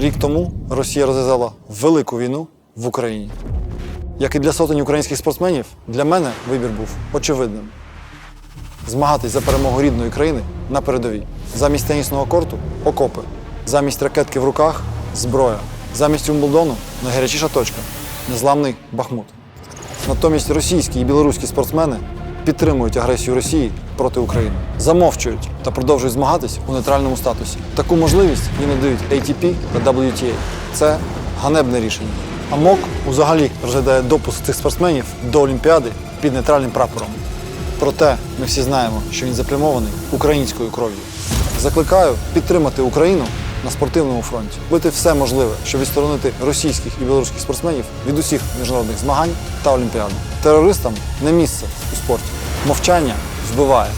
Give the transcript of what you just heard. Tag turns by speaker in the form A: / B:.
A: Рік тому Росія розв'язала велику війну в Україні. Як і для сотень українських спортсменів, для мене вибір був очевидним. Змагатись за перемогу рідної країни на передовій. Замість тенісного корту окопи. Замість ракетки в руках зброя. Замість Умблдону найгарячіша точка незламний Бахмут. Натомість російські і білоруські спортсмени підтримують агресію Росії проти України, замовчують та продовжують змагатись у нейтральному статусі. Таку можливість їм надають ATP та WTA. Це ганебне рішення. А МОК взагалі розглядає допуск цих спортсменів до Олімпіади під нейтральним прапором. Проте ми всі знаємо, що він заплямований українською кров'ю. Закликаю підтримати Україну на спортивному фронті, робити все можливе, щоб відсторонити російських і білоруських спортсменів від усіх міжнародних змагань та олімпіад. Терористам не місце у спорті. Мовчання вбиває.